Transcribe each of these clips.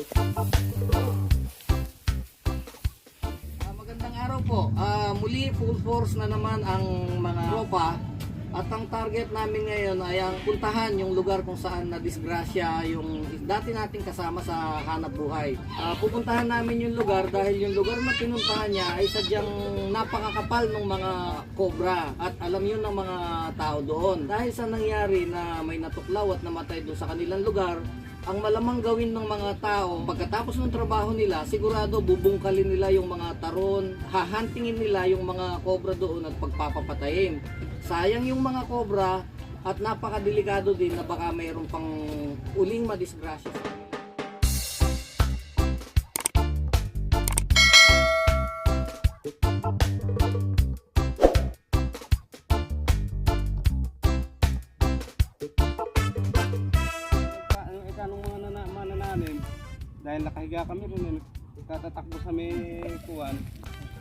Ah, magandang araw po. Ah, muli full force na naman ang mga tropa at ang target namin ngayon ay ang puntahan yung lugar kung saan na disgrasya yung dati nating kasama sa hanap buhay. Ah, pupuntahan namin yung lugar dahil yung lugar na pinuntahan niya ay sadyang napakakapal ng mga kobra at alam yun ng mga tao doon. Dahil sa nangyari na may natuklaw at namatay doon sa kanilang lugar, ang malamang gawin ng mga tao pagkatapos ng trabaho nila sigurado bubungkalin nila yung mga taron hahantingin nila yung mga kobra doon at pagpapapatayin. Sayang yung mga kobra at napakadelikado din na baka mayroon pang uling madisgrasya nakahiga kami rin eh. Tatatakbo sa may kuwan.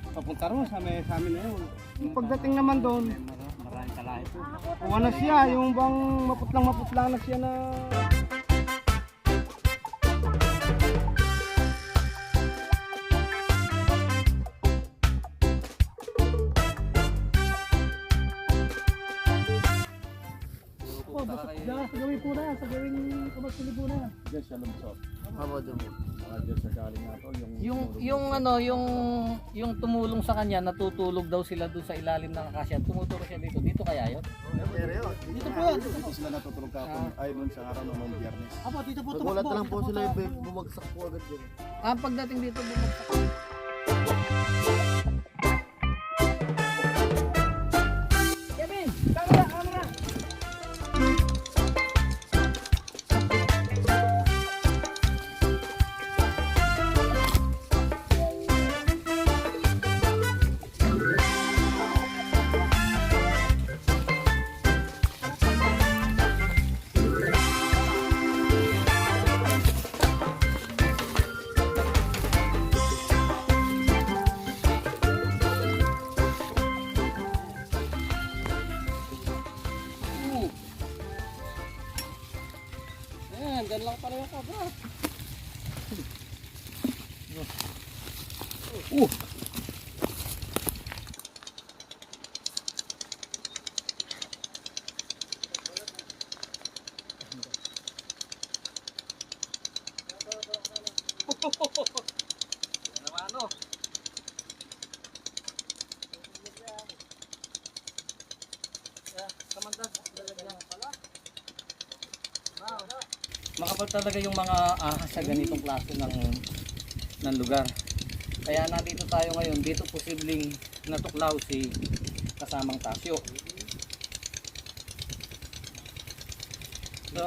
Papunta ron sa may sa amin na yun. Yung pagdating naman doon, Maraming kalahi po. kuha na siya, yung bang maputlang maputlang na siya na Diyan siya lumusot. Abo doon. Mga diyan sa galing na to. Yung, Yung yung ano, yung yung tumulong sa kanya, natutulog daw sila doon sa ilalim ng akasya. Tumuturo siya dito. Dito kaya 'yon? Dito po yan. Dito sila natutulog kapon. Ay, nun sa araw ng biyernes. Apo, dito po Nagulat na lang po sila yung bumagsak po agad yun. Ah, pagdating dito bumagsak. Talaga yung mga ahas sa ganitong klase ng ng lugar. Kaya nandito tayo ngayon, dito posibleng natuklaw si kasamang Tasyo. So,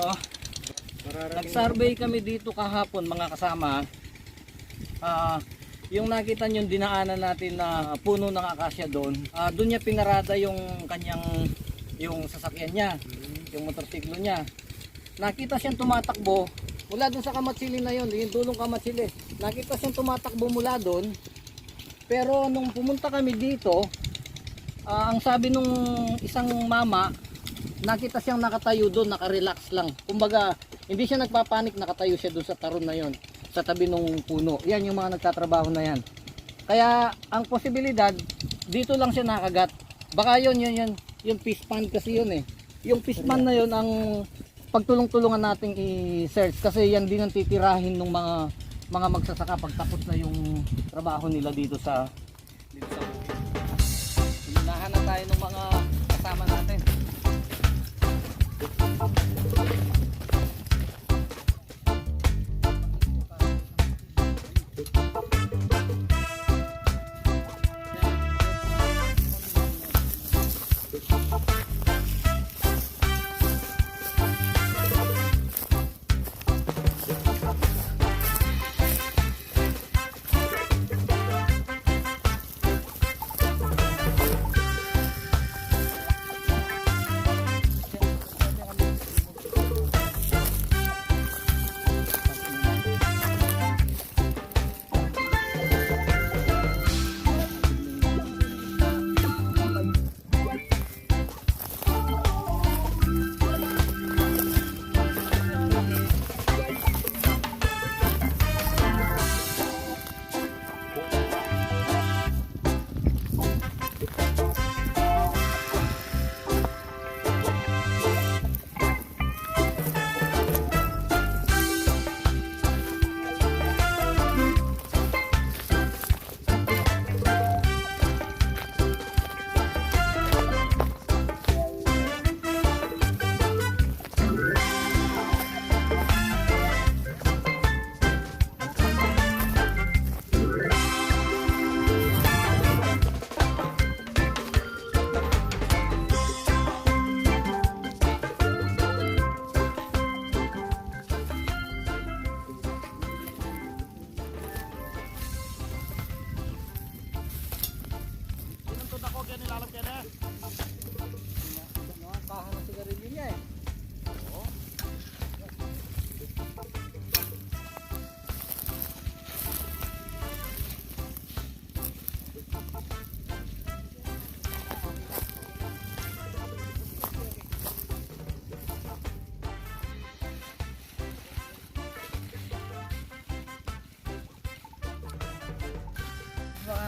nag-survey kami dito kahapon mga kasama. Ah, yung nakita nyo dinaanan natin na puno ng akasya doon, ah, doon niya pinarada yung kanyang yung sasakyan niya, yung motorsiklo niya. Nakita siyang tumatakbo mula doon sa kamatsili na yon, yung dulong kamatsili. Nakita siyang tumatakbo mula doon. Pero nung pumunta kami dito, ah, ang sabi nung isang mama, nakita siyang nakatayo doon, nakarelax lang. Kumbaga, hindi siya nagpapanik, nakatayo siya doon sa taron na yon, sa tabi ng puno. Yan yung mga nagtatrabaho na yan. Kaya ang posibilidad, dito lang siya nakagat. Baka yun, yun, yun, yung fish pond kasi yun eh. Yung fish na yun ang pagtulong-tulungan nating i-search kasi yan din ang titirahin ng mga mga magsasaka pagtapos na yung trabaho nila dito sa dito sa Unahan na tayo ng mga kasama natin.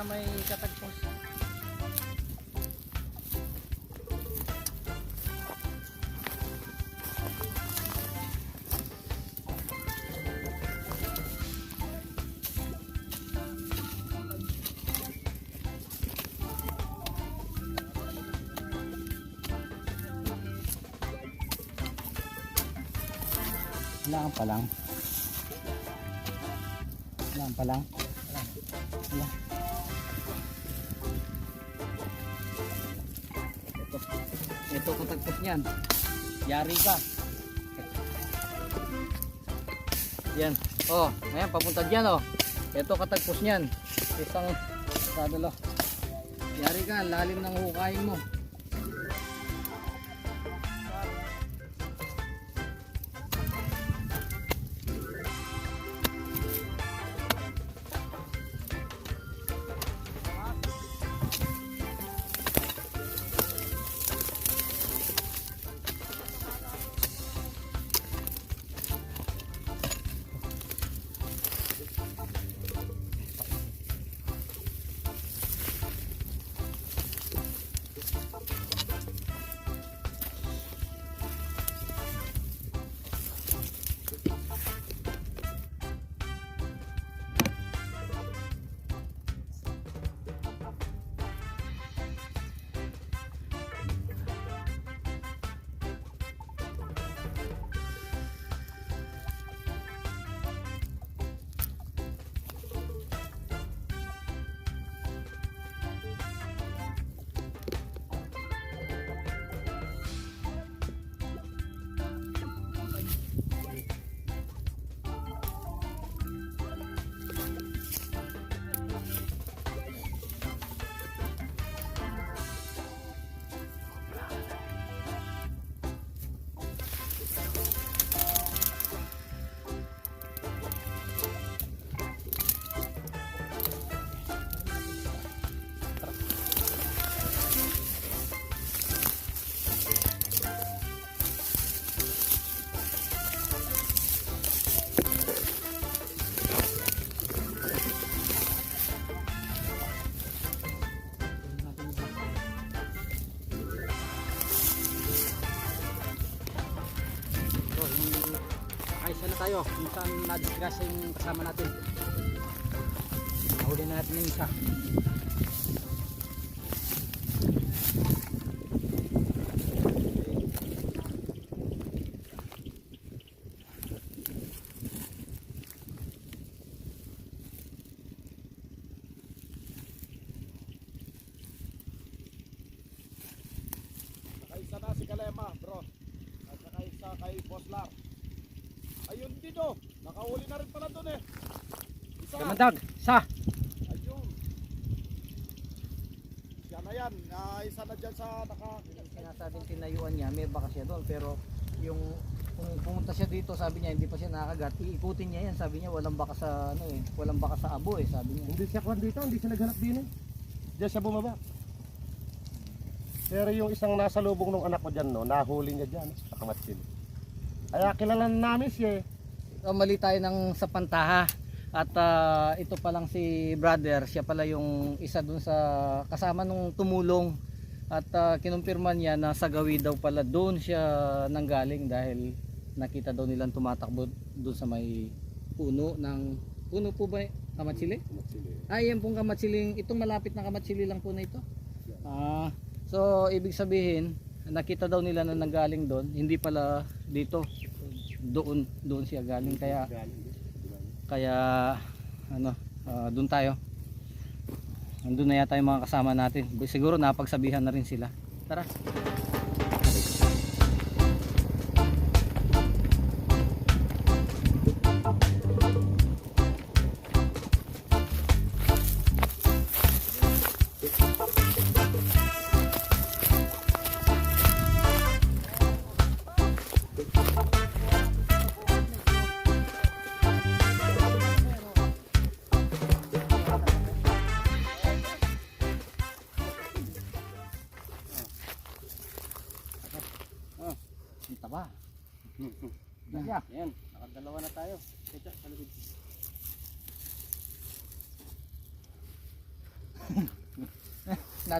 May katagpos. Wala pa lang. Wala pa lang. Niyan. Yari ka. Yan. Oh, ayan papunta diyan oh. Ito katagpos niyan. Isang sadalo. Yari ka, lalim ng hukayin mo. Na-discuss yung kasama natin. Nahuli na natin yung isa. Kalema, bro. At nakaisa kay Boss Lar. Ayun din oh. Nakahuli na rin pala doon eh. Isa. Kamandag, sa! Ayun. Siya na yan. Ah, isa na dyan sa naka... Sinasabing tinayuan niya, may baka siya doon pero yung kung pumunta siya dito sabi niya hindi pa siya nakakagat iikutin niya yan sabi niya walang baka sa ano eh walang baka sa abo eh sabi niya Hindi siya kwan dito, hindi siya naghanap din eh. Diyan siya bumaba. Pero yung isang nasa lubong ng anak ko dyan, no, nahuli niya dyan sa kamatsil. Kaya kilala na namin siya eh. So, mali tayo ng sa pantaha at ah, ito pa lang si brother siya pala yung isa dun sa kasama nung tumulong at uh, kinumpirma niya na sa gawi daw pala doon siya nanggaling dahil nakita daw nilang tumatakbo doon sa may puno ng puno po ba eh? kamatsili? Ah, yan pong kamatsiling, itong malapit na kamatsili lang po na ito. Ah, so ibig sabihin, nakita daw nila na nanggaling doon, hindi pala dito. Doon, doon siya galing kaya kaya ano, ah, doon tayo. Nandun na yata yung mga kasama natin. Siguro napagsabihan na rin sila. Tara.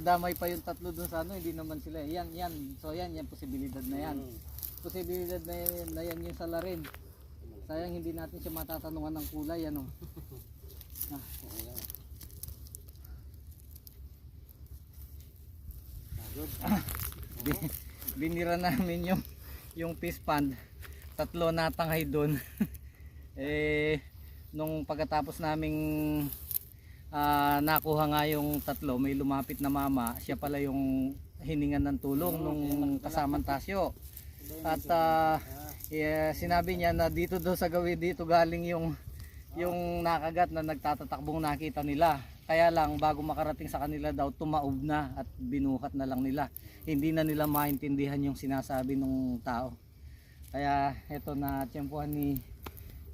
Nadamay pa yung tatlo dun sa ano, hindi naman sila. Yan, yan. So yan, yan posibilidad na yan. Posibilidad na yan, na yan yung salarin. Sayang hindi natin siya matatanungan ng kulay ano. Ah, ayan. Bi- Binira namin yung yung fish pond. Tatlo natangay doon. eh nung pagkatapos naming ah, nakuha nga yung tatlo, may lumapit na mama, siya pala yung hiningan ng tulong nung kasamang Tasyo. At ah, eh, sinabi niya na dito daw sa gawin dito galing yung yung nakagat na nagtatatakbong nakita nila. Kaya lang bago makarating sa kanila daw tumaob na at binuhat na lang nila. Hindi na nila maintindihan yung sinasabi ng tao. Kaya eto na tiyempuhan ni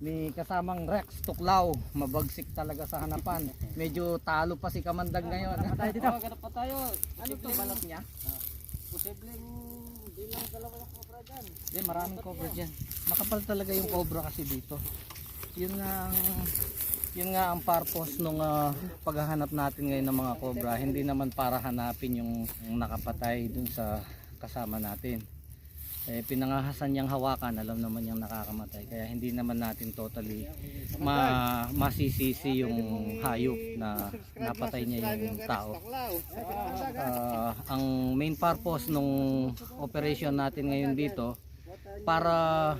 ni kasamang Rex Tuklaw. Mabagsik talaga sa hanapan. Medyo talo pa si Kamandag ngayon. tayo dito. pa tayo. Ano to balat niya? Posibleng di lang dalawa yung cobra dyan. Hindi, maraming cobra dyan. Makapal talaga yung cobra kasi dito. Yun nga ang yun nga ang purpose nung ah, paghahanap natin ngayon ng mga cobra. Hindi naman para hanapin yung, yung nakapatay dun sa kasama natin. Eh, pinangahasan niyang hawakan, alam naman niyang nakakamatay. Kaya hindi naman natin totally ma masisisi yung hayop na napatay niya yung tao. Ah, ang main purpose nung operation natin ngayon dito para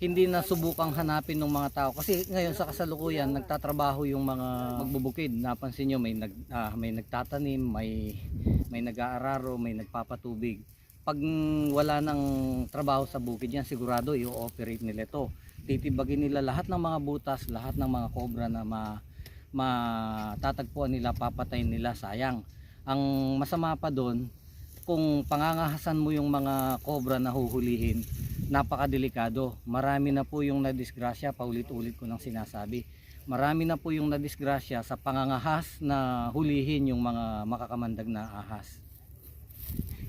hindi na subukang hanapin ng mga tao kasi ngayon sa kasalukuyan nagtatrabaho yung mga magbubukid napansin nyo may nag ah, may nagtatanim may may nag-aararo may nagpapatubig pag wala nang trabaho sa bukid yan sigurado i-operate nila ito. Titibagin nila lahat ng mga butas lahat ng mga cobra na ma matatagpuan nila papatayin nila sayang. Ang masama pa doon kung pangangahasan mo yung mga cobra na huhulihin napakadelikado. Marami na po yung nadisgrasya paulit-ulit ko nang sinasabi. Marami na po yung nadisgrasya sa pangangahas na hulihin yung mga makakamandag na ahas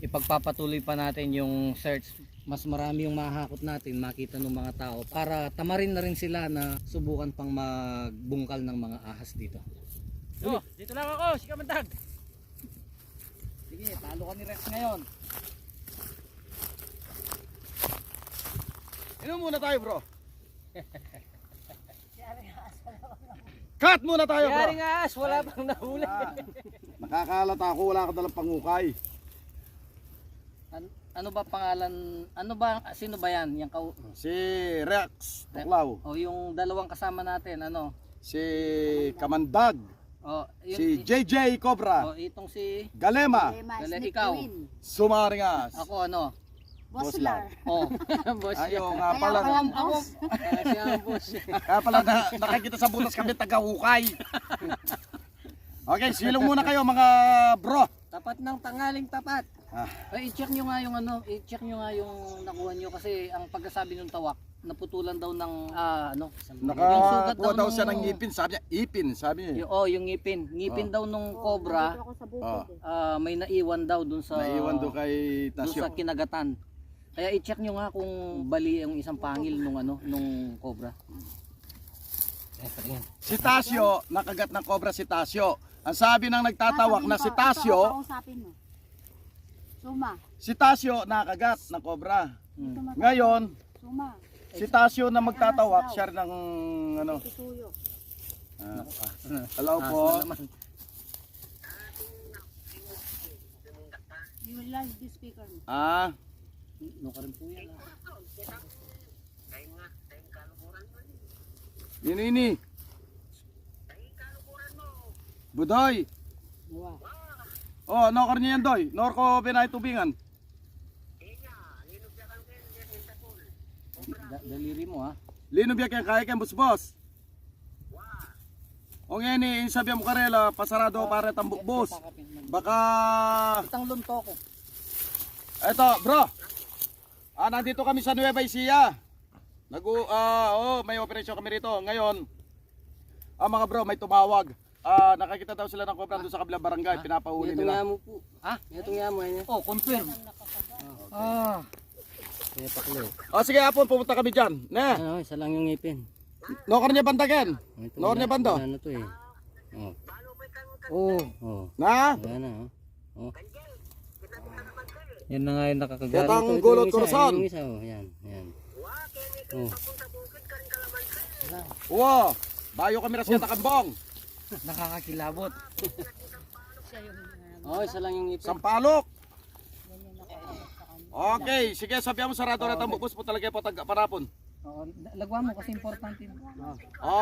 ipagpapatuloy pa natin yung search mas marami yung mahakot natin makita ng mga tao para tamarin na rin sila na subukan pang magbungkal ng mga ahas dito Oh, dito lang ako, si Kamandag. sige talo ka ni Rex ngayon Inom muna tayo bro. Cut muna tayo bro. Yari nga as, wala pang nahuli. Nakakalata ako, wala ka dalang pangukay. An- ano ba pangalan ano ba sino ba yan yung kau Si Rex Tuklaw. o yung dalawang kasama natin ano Si Kamandag. o yun, Si JJ Cobra. o itong si Galema. Dala, ikaw Sumaringas. ako ano Boslar. oh boss Ayaw nga pala. ako ako Kaya siya ang boss Kaya pala na, nakikita sa butas kami taga-hukay. Okay, silong muna kayo mga bro. tapat ng tangaling tapat Ah. Ay, i-check nyo nga yung ano, i-check nyo nga yung nakuha nyo kasi ang pagkasabi ng tawak, naputulan daw ng ah, ano, yung sugat Nakakuha daw nung- siya ng ngipin. Sabi niya, ipin. Sabi niya. Yung, oh, yung ngipin. Ngipin daw nung cobra, Oh, ah, may naiwan daw dun sa naiwan doon kay dun sa Tasyo. kinagatan. Kaya i-check nyo nga kung bali ang isang pangil nung ano, nung cobra. Eh. Si Tasyo, nakagat ng cobra si Tasyo. Ang sabi ng nagtatawak na si Tasyo, Kausapin mo. Suma. si Tasyo nakagat ng cobra. Hmm. Ngayon, Suma. si Tasyo na magtatawak, siya rin ng ano. Tutuyo. ah, Ah, hello ah, po. naman. You will like the speaker. Ah, No ka rin po yan. ini ini. Budoy. Oh, nokor niya yan doy. Nor ko pinay tubingan. Da- daliri mo ha. Lino biya kaya kaya kaya bus-bus. O nga ni, sabi mo karela, pasarado para tambuk bus. Baka, Itang lunto ko. eto bro. Ah, nandito kami sa Nueva Ecija. Nagu, ah, oh, may operasyon kami rito. Ngayon, ah mga bro, may tumawag. Ah, nakakita daw sila ng cobra doon sa kabilang barangay, pinapahuli Ito nga nila. mo po. Ha? Ito nga mo. Yan. Oh, confirm. Ah. Kaya paklo. Ah, sige hapon, pumunta kami dyan. Ne, Ano, isa lang yung ngipin. nokor niya bantagan. Ito, Nor niya bando. Ano to eh. Oh. Oo. Oh, Na? ayan na. Oh. Yan na nga yung nakakagari. Ito ang Ito, ito gulot yung isa, korason. Yung isa, oh, yan, yan. Oh, Wow! Bayo kami ras kata kambong. Nakakakilabot. oh isa lang yung ipin. Sampalok. Okay, sige, sabihan mo sarado na tambok bus po talaga po tag parapon. Oo, lagwa mo kasi importante.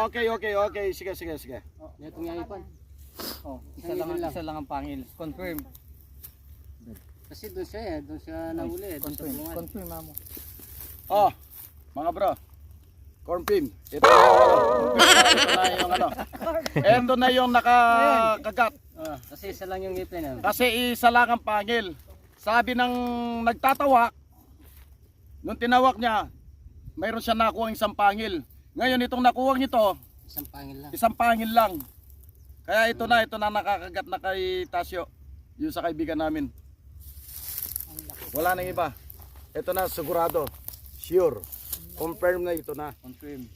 Okay, okay, okay. Sige, sige, sige. Ito nga ipin. Oh, isa lang, isa lang ang pangil. Confirm. Kasi doon siya eh, doon siya nahuli eh, Confirm. Confirm mo. Oh, mga bro. Corn pin. Ito, ito na yung ano. Endo na yung nakakagat. Oh, kasi isa lang yung ipin. Oh. Kasi isa lang ang pangil. Sabi ng nagtatawak, nung tinawak niya, mayroon siya nakuha isang pangil. Ngayon itong nakuha nito, Isang pangil lang. isang pangil lang. Kaya ito na, ito na nakakagat na kay Tasyo. Yung sa kaibigan namin. Wala nang iba. Ito na, sigurado. Sure. Confirm na ito na. Confirm.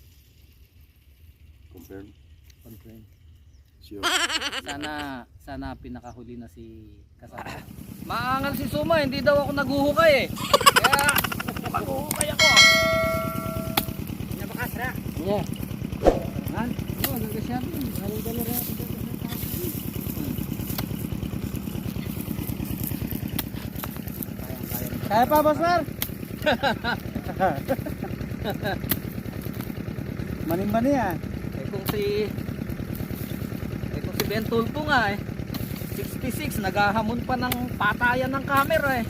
Confirm. Confirm. Sure. Sana, sana pinakahuli na si kasama. Maangal si Suma, hindi daw ako naguhukay eh. Kaya, maghuhukay ako. Yeah. Han? Oo, nagkasyan. Kaya pa, boss Mar? Mani-mani ah. Eh kung si Ben Tulpo nga eh. 66 naghahamon pa ng patayan ng camera eh.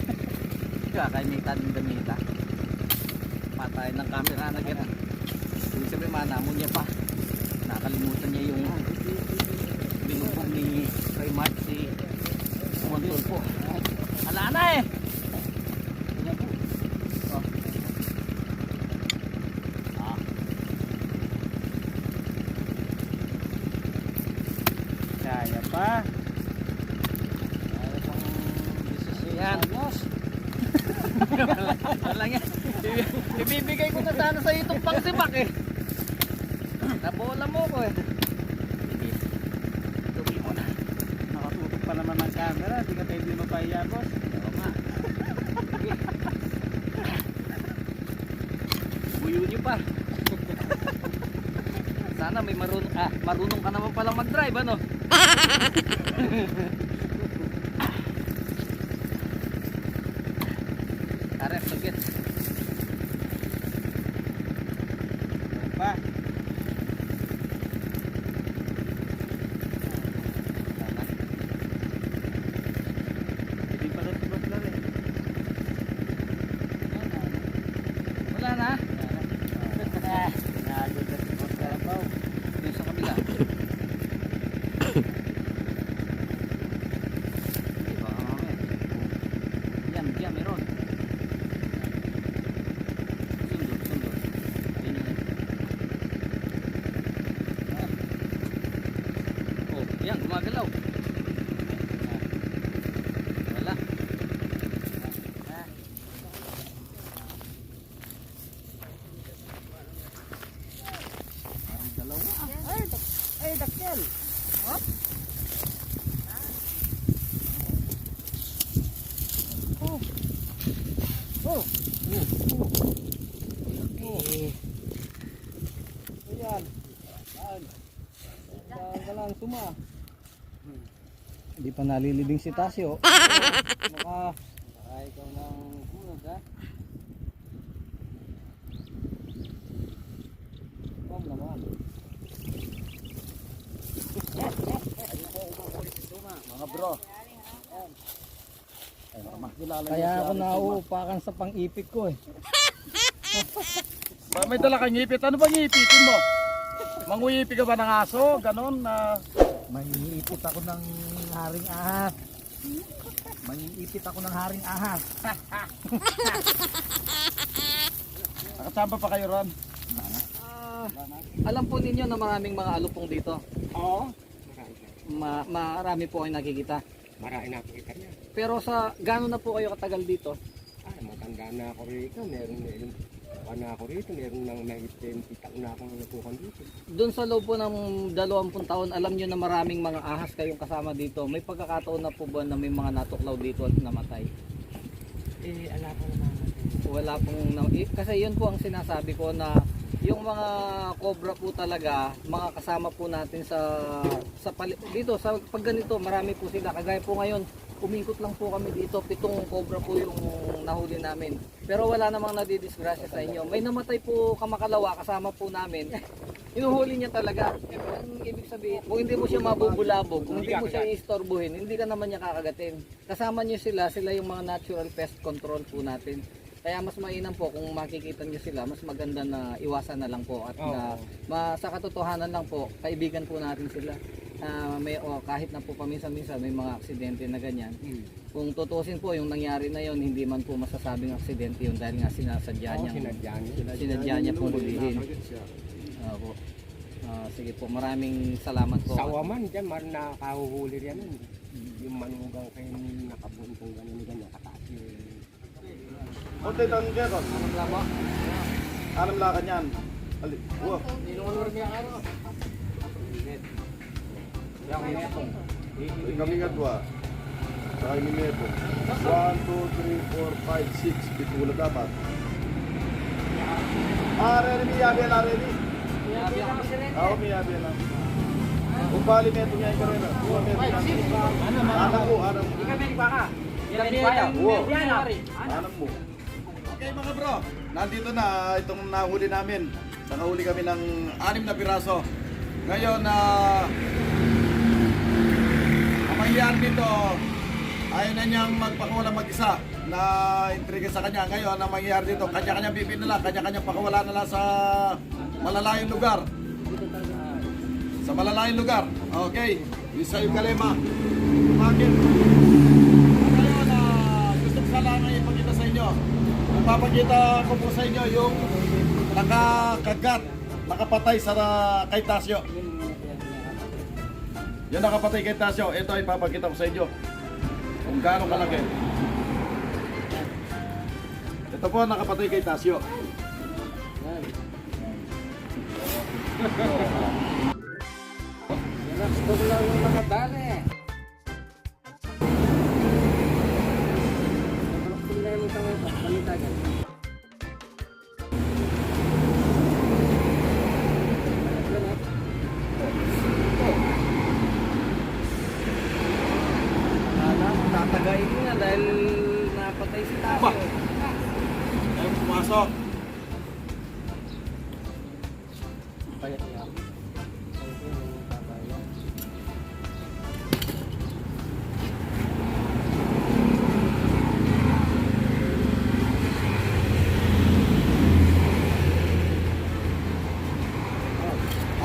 Kakainitan ng damita Patayan ng camera na gano'n. Ibig sabihin manamon niya pa. Nakalimutan niya yung Binubog ni Kay Mark si Juan Tulpo. Ala na eh Oh. Ah. Pa. Yan. Wala yan. Ibibigay ko na sana sa itong pangsibak eh. Nabola mo ko eh. Tuloy mo na. Nakatutok pa naman ng camera. Di ka tayo di mapahiya, boss. Oo nga. Buyo niyo pa. Sana may marunong, ah, marunong ka naman palang mag-drive ano? Ha, ha, ha, ha. Ayan. Ayan. Saan ka lang suma? Hindi pa nalilibing si Tasyo. Maka... Ay, ikaw nang kumulog ha. Huwag naman. Mga bro. Ay, niyo Kaya si ako Alex nauupakan sa pang-ipit ko eh. Ba, may dala kang ngipit. Ano bang ngipitin mo? Manguyipit ka ba ng aso? Ganon na... Maiipit ako ng haring ahas. Maiipit ako ng haring ahas. Nakasama pa kayo ron? alam po ninyo na maraming mga alupong dito. Oo. Ma marami po kayo nakikita. Marami na kita niya. Pero sa gano'n na po kayo katagal dito? Ah, matanda na ako rito. Meron na ilang Ano ako rito, meron nang may 20 taon na akong natukan dito. Doon sa loob po ng 20 taon, alam nyo na maraming mga ahas kayong kasama dito. May pagkakataon na po ba na may mga natuklaw dito at namatay? Eh, ala ko naman. Wala pong, na, eh, kasi yun po ang sinasabi ko na yung mga cobra po talaga, mga kasama po natin sa, sa pali- dito, sa pag ganito, marami po sila. Kagaya po ngayon, umikot lang po kami dito, pitong cobra po yung nahuli namin. Pero wala namang nadidisgrasya sa inyo. May namatay po kamakalawa, kasama po namin. Inuhuli niya talaga. Ang ibig sabihin, kung hindi mo siya mabubulabog, kung hindi mo siya istorbohin, hindi ka naman niya kakagatin. Kasama niyo sila, sila yung mga natural pest control po natin. Kaya mas mainam po kung makikita niyo sila, mas maganda na iwasan na lang po at na ma, sa katotohanan lang po, kaibigan po natin sila. Ah, may o kahit na po paminsan-minsan may mga aksidente na ganyan. Kung tutusin po yung nangyari na yon, hindi man po masasabing aksidente yun dahil nga sinasadya niya. Sinadya niya. Sinadya niya pong hulihin. Opo. Ah, sige po, maraming salamat po. Sa waman dyan, mar nakahuhuli riyan. Yung manugang kayo nakabuntong ganun Konti tanong dyan, Ron. Anong lamo? Anong lakan yan? Ali, wow. Kami nga dua. Sa kami neto. 1, 2, 3, 4, 5, 6. Pito wala dapat. Ah, reni mi yabe la reni. Ah, mi yabe la. Umbali neto niya ikaw rin. Dua neto niya. Anak ko, anak mo. Wow. Anak mo. Okay mga bro, nandito na itong nahuli namin. Nakahuli kami ng anim na piraso. Ngayon na ang mangyayari dito ayaw na niyang magpakawala mag-isa na intriga sa kanya. Ngayon ang mangyayari dito, kanya-kanya bibin na lang, kanya-kanya pakawala na lang sa malalayong lugar. Sa malalayong lugar. Okay, isa yung kalema. Tumakin. Ngayon, ah, gusto ko sana ipakita sa inyo. Ipapakita ko po sa inyo yung nakakagat, nakapatay sa kay Tasyo. Yung nakapatay kay Tasyo, ito ay ipapakita ko sa inyo. Kung gaano kalaki. Ito po nakapatay kay Tasyo. Gusto ko lang yung mga tatagain niya dahil napatay si Tasyo. Ayun, pumasok.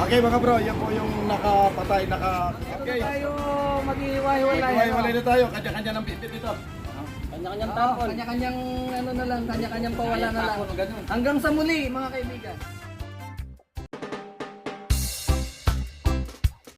Okay mga bro, yan po yung nakapatay, naka... Okay. Tayo maghihiwa-hiwalay. Iwalay na tayo, kanya-kanya ng bibit ito. Kanya-kanyang Oo, kanya-kanyang ano na lang, kanya-kanyang pawala na lang. Hanggang sa muli mga kaibigan.